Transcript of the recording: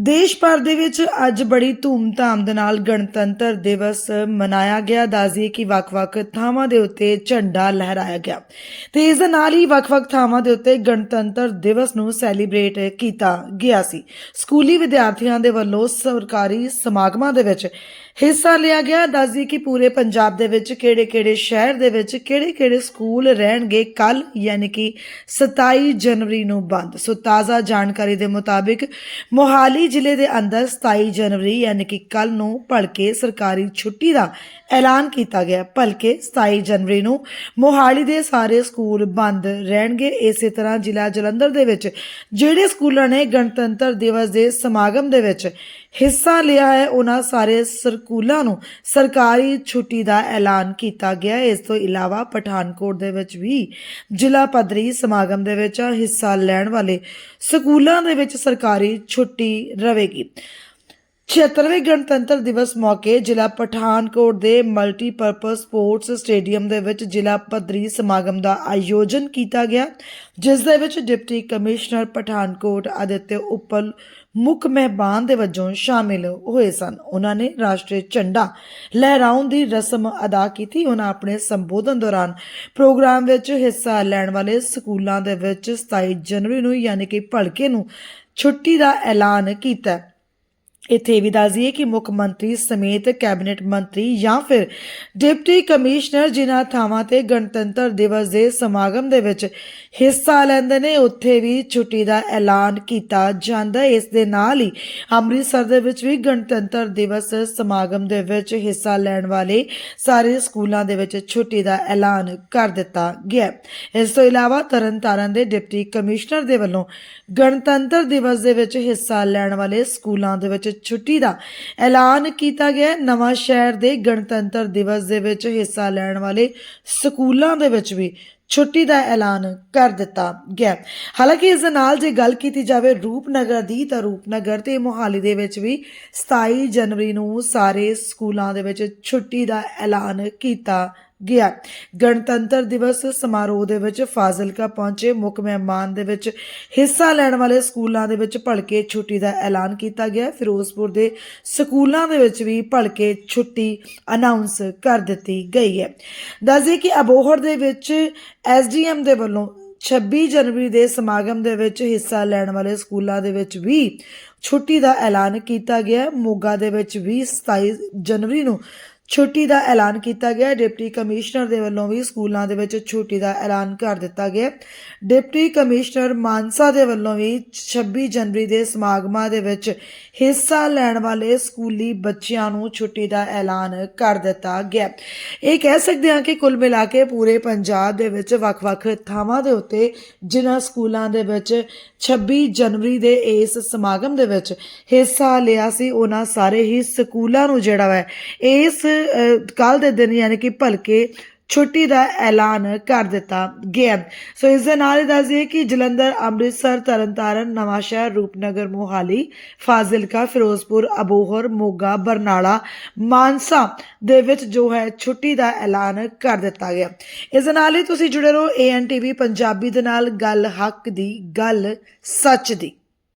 ਦੇਸ਼ ਭਰ ਦੇ ਵਿੱਚ ਅੱਜ ਬੜੀ ਧੂਮ-ਧਾਮ ਦੇ ਨਾਲ ਗਣਤੰਤਰ ਦਿਵਸ ਮਨਾਇਆ ਗਿਆ। ਦੱਸਦੀਏ ਕਿ ਵੱਖ-ਵੱਖ ਥਾਵਾਂ ਦੇ ਉੱਤੇ ਝੰਡਾ ਲਹਿਰਾਇਆ ਗਿਆ। ਤੇ ਇਸ ਦੇ ਨਾਲ ਹੀ ਵੱਖ-ਵੱਖ ਥਾਵਾਂ ਦੇ ਉੱਤੇ ਗਣਤੰਤਰ ਦਿਵਸ ਨੂੰ ਸੈਲੀਬ੍ਰੇਟ ਕੀਤਾ ਗਿਆ ਸੀ। ਸਕੂਲੀ ਵਿਦਿਆਰਥੀਆਂ ਦੇ ਵੱਲੋਂ ਸਰਕਾਰੀ ਸਮਾਗਮਾਂ ਦੇ ਵਿੱਚ ਹਿੱਸਾ ਲਿਆ ਗਿਆ। ਦੱਸਦੀ ਕਿ ਪੂਰੇ ਪੰਜਾਬ ਦੇ ਵਿੱਚ ਕਿਹੜੇ-ਕਿਹੜੇ ਸ਼ਹਿਰ ਦੇ ਵਿੱਚ ਕਿਹੜੇ-ਕਿਹੜੇ ਸਕੂਲ ਰਹਿਣਗੇ ਕੱਲ ਯਾਨੀ ਕਿ 27 ਜਨਵਰੀ ਨੂੰ ਬੰਦ। ਸੋ ਤਾਜ਼ਾ ਜਾਣਕਾਰੀ ਦੇ ਮੁਤਾਬਿਕ ਮੋਹਾਲੀ ਜ਼ਿਲ੍ਹੇ ਦੇ ਅੰਦਰ 27 ਜਨਵਰੀ, ਯਾਨੀ ਕਿ ਕੱਲ ਨੂੰ ਭਲਕੇ ਸਰਕਾਰੀ ਛੁੱਟੀ ਦਾ ਐਲਾਨ ਕੀਤਾ ਗਿਆ। ਭਲਕੇ 27 ਜਨਵਰੀ ਨੂੰ ਮੋਹਾਲੀ ਦੇ ਸਾਰੇ ਸਕੂਲ ਬੰਦ ਰਹਿਣਗੇ। ਇਸੇ ਤਰ੍ਹਾਂ ਜ਼ਿਲ੍ਹਾ ਜਲੰਧਰ ਦੇ ਵਿੱਚ ਜਿਹੜੇ ਸਕੂਲਾਂ ਨੇ ਗਣਤੰਤਰ ਦਿਵਸ ਦੇ ਸਮਾਗਮ ਦੇ ਵਿੱਚ ਹਿੱਸਾ ਲਿਆ ਹੈ, ਉਹਨਾਂ ਸਾਰੇ ਸਕੂਲਾਂ ਨੂੰ। ਸਰਕਾਰੀ ਛੁੱਟੀ ਦਾ ਐਲਾਨ ਕੀਤਾ ਗਿਆ। ਇਸ ਤੋਂ ਇਲਾਵਾ ਪਠਾਨਕੋਟ ਦੇ ਵਿੱਚ ਵੀ ਜ਼ਿਲ੍ਹਾ ਪੱਧਰੀ ਸਮਾਗਮ ਦੇ ਵਿੱਚ ਹਿੱਸਾ ਲੈਣ ਵਾਲੇ ਸਕੂਲਾਂ ਦੇ ਵਿੱਚ ਸਰਕਾਰੀ ਛੁੱਟੀ ਰਹੇਗੀ 76ਵੇਂ ਗਣਤੰਤਰ ਦਿਵਸ ਮੌਕੇ ਜ਼ਿਲ੍ਹਾ ਪਠਾਨਕੋਟ ਦੇ ਮਲਟੀਪਰਪਸ ਸਪੋਰਟਸ ਸਟੇਡੀਅਮ ਦੇ ਵਿੱਚ ਜ਼ਿਲ੍ਹਾ ਪੱਧਰੀ ਸਮਾਗਮ ਦਾ ਆਯੋਜਨ ਕੀਤਾ ਗਿਆ, ਜਿਸ ਦੇ ਵਿੱਚ ਡਿਪਟੀ ਕਮਿਸ਼ਨਰ ਪਠਾਨਕੋਟ ਆਦਿਤਿਆ ਉੱਪਲ ਮੁੱਖ ਮਹਿਮਾਨ ਦੇ ਵਜੋਂ ਸ਼ਾਮਿਲ ਹੋਏ ਸਨ। ਉਹਨਾਂ ਨੇ ਰਾਸ਼ਟਰੀ ਝੰਡਾ ਲਹਿਰਾਉਣ ਦੀ ਰਸਮ ਅਦਾ ਕੀਤੀ। ਉਹਨਾਂ ਆਪਣੇ ਸੰਬੋਧਨ ਦੌਰਾਨ ਪ੍ਰੋਗਰਾਮ ਵਿੱਚ ਹਿੱਸਾ ਲੈਣ ਵਾਲੇ ਸਕੂਲਾਂ ਦੇ ਵਿੱਚ 27 ਜਨਵਰੀ ਨੂੰ ਯਾਨੀ ਕਿ ਭਲਕੇ ਨੂੰ ਛੁੱਟੀ ਦਾ ਐਲਾਨ ਕੀਤਾ। ਇੱਥੇ ਵੀ ਦੱਸ ਦਈਏ ਕਿ ਮੁੱਖ ਮੰਤਰੀ ਸਮੇਤ ਕੈਬਨਿਟ ਮੰਤਰੀ ਜਾਂ ਫਿਰ ਡਿਪਟੀ ਕਮਿਸ਼ਨਰ ਜਿਨ੍ਹਾਂ ਥਾਵਾਂ ਤੇ ਗਣਤੰਤਰ ਦਿਵਸ ਦੇ ਸਮਾਗਮ ਦੇ ਵਿੱਚ ਹਿੱਸਾ ਲੈਂਦੇ ਨੇ, ਉੱਥੇ ਵੀ ਛੁੱਟੀ ਦਾ ਐਲਾਨ ਕੀਤਾ ਜਾਂਦਾ ਇਸ ਦੇ ਨਾਲ ਹੀ ਅੰਮ੍ਰਿਤਸਰ ਦੇ ਵਿੱਚ ਵੀ ਗਣਤੰਤਰ ਦਿਵਸ ਸਮਾਗਮ ਦੇ ਵਿੱਚ ਹਿੱਸਾ ਲੈਣ ਵਾਲੇ ਸਾਰੇ ਸਕੂਲਾਂ ਦੇ ਵਿੱਚ ਛੁੱਟੀ ਦਾ ਐਲਾਨ ਕਰ ਦਿੱਤਾ ਗਿਆ ਇਸ ਤੋਂ ਇਲਾਵਾ ਤਰਨਤਾਰਨ ਦੇ ਡਿਪਟੀ ਕਮਿਸ਼ਨਰ ਦੇ ਵੱਲੋਂ ਗਣਤੰਤਰ ਦਿਵਸ ਦੇ ਵਿੱਚ ਹਿੱਸਾ ਲੈਣ ਵਾਲੇ ਸਕੂਲਾਂ ਦੇ ਵਿੱਚ ਛੁੱਟੀ ਦਾ ਐਲਾਨ ਕੀਤਾ ਗਿਆ ਨਵਾਂ ਸ਼ਹਿਰ ਦੇ ਗਣਤੰਤਰ ਦਿਵਸ ਦੇ ਵਿੱਚ ਹਿੱਸਾ ਲੈਣ ਵਾਲੇ ਸਕੂਲਾਂ ਦੇ ਵਿੱਚ ਵੀ ਛੁੱਟੀ ਦਾ ਐਲਾਨ ਕਰ ਦਿੱਤਾ ਗਿਆ ਹਾਲਾਂਕਿ ਇਸ ਦੇ ਨਾਲ ਜੇ ਗੱਲ ਕੀਤੀ ਜਾਵੇ ਰੂਪਨਗਰ ਦੀ, ਤਾਂ ਰੂਪਨਗਰ ਤੇ ਮੋਹਾਲੀ ਦੇ ਵਿੱਚ ਵੀ 27 ਜਨਵਰੀ ਨੂੰ ਸਾਰੇ ਸਕੂਲਾਂ ਦੇ ਵਿੱਚ ਛੁੱਟੀ ਦਾ ਐਲਾਨ ਕੀਤਾ ਗਿਆ। ਗਣਤੰਤਰ ਦਿਵਸ ਸਮਾਰੋਹ ਦੇ ਵਿੱਚ ਫਾਜ਼ਿਲਕਾ ਪਹੁੰਚੇ। ਮੁੱਖ ਮਹਿਮਾਨ ਦੇ ਵਿੱਚ ਹਿੱਸਾ ਲੈਣ ਵਾਲੇ ਸਕੂਲਾਂ ਦੇ ਵਿੱਚ ਭਲਕੇ ਛੁੱਟੀ ਦਾ ਐਲਾਨ ਕੀਤਾ ਗਿਆ। ਫਿਰੋਜ਼ਪੁਰ ਦੇ ਸਕੂਲਾਂ ਦੇ ਵਿੱਚ ਵੀ ਭਲਕੇ ਛੁੱਟੀ ਅਨਾਉਂਸ ਕਰ ਦਿੱਤੀ ਗਈ ਹੈ। ਦੱਸਦੇ ਕਿ ਅਬੋਹਰ ਦੇ ਵਿੱਚ ਐਸਡੀਐਮ ਦੇ ਵੱਲੋਂ 26 ਜਨਵਰੀ ਦੇ ਸਮਾਗਮ ਦੇ ਵਿੱਚ ਹਿੱਸਾ ਲੈਣ ਵਾਲੇ ਸਕੂਲਾਂ ਦੇ ਵਿੱਚ ਵੀ ਛੁੱਟੀ ਦਾ ਐਲਾਨ ਕੀਤਾ ਗਿਆ। ਮੋਗਾ ਦੇ ਵਿੱਚ ਵੀ 27 ਜਨਵਰੀ ਨੂੰ ਛੁੱਟੀ ਦਾ ਐਲਾਨ ਕੀਤਾ ਗਿਆ। ਡਿਪਟੀ ਕਮਿਸ਼ਨਰ ਦੇ ਵੱਲੋਂ ਵੀ ਸਕੂਲਾਂ ਦੇ ਵਿੱਚ ਛੁੱਟੀ ਦਾ ਐਲਾਨ ਕਰ ਦਿੱਤਾ ਗਿਆ। ਡਿਪਟੀ ਕਮਿਸ਼ਨਰ ਮਾਨਸਾ ਦੇ ਵੱਲੋਂ ਵੀ 26 ਜਨਵਰੀ ਦੇ ਸਮਾਗਮਾਂ ਦੇ ਵਿੱਚ ਹਿੱਸਾ ਲੈਣ ਵਾਲੇ ਸਕੂਲੀ ਬੱਚਿਆਂ ਨੂੰ ਛੁੱਟੀ ਦਾ ਐਲਾਨ ਕਰ ਦਿੱਤਾ ਗਿਆ। ਇਹ ਕਹਿ ਸਕਦੇ ਹਾਂ ਕਿ ਕੁੱਲ ਮਿਲਾ ਕੇ ਪੂਰੇ ਪੰਜਾਬ ਦੇ ਵਿੱਚ ਵੱਖ-ਵੱਖ ਥਾਵਾਂ ਦੇ ਉੱਤੇ ਜਿਨ੍ਹਾਂ ਸਕੂਲਾਂ ਦੇ ਵਿੱਚ 26 ਜਨਵਰੀ ਦੇ ਇਸ ਸਮਾਗਮ ਦੇ ਵਿੱਚ ਹਿੱਸਾ ਲਿਆ ਸੀ, ਉਹਨਾਂ ਸਾਰੇ ਹੀ ਸਕੂਲਾਂ ਨੂੰ ਜਿਹੜਾ ਵਾ ਇਸ ਕੱਲ ਦੇ ਦਿਨ ਯਾਨੀ ਕਿ ਭਲਕੇ ਛੁੱਟੀ ਦਾ ਐਲਾਨ ਕਰ ਦਿੱਤਾ ਗਿਆ। ਸੋ ਇਸ ਦੇ ਨਾਲ ਹੀ ਦੱਸ ਦਈਏ ਕਿ ਜਲੰਧਰ, ਅੰਮ੍ਰਿਤਸਰ, ਤਰਨਤਾਰਨ, ਨਵਾਂਸ਼ਹਿਰ, ਰੂਪਨਗਰ, ਮੋਹਾਲੀ, ਫਾਜ਼ਿਲਕਾ, ਫਿਰੋਜ਼ਪੁਰ, ਅਬੋਹਰ, ਮੋਗਾ, ਬਰਨਾਲਾ, ਮਾਨਸਾ ਦੇ ਵਿੱਚ ਜੋ ਹੈ ਛੁੱਟੀ ਦਾ ਐਲਾਨ ਕਰ ਦਿੱਤਾ ਗਿਆ। ਇਸ ਦੇ ਨਾਲ ਹੀ ਤੁਸੀਂ ਜੁੜੇ ਰਹੋ ਏਐਨਟੀਵੀ ਪੰਜਾਬੀ ਦੇ ਨਾਲ। ਗੱਲ ਹੱਕ ਦੀ, ਗੱਲ ਸੱਚ ਦੀ।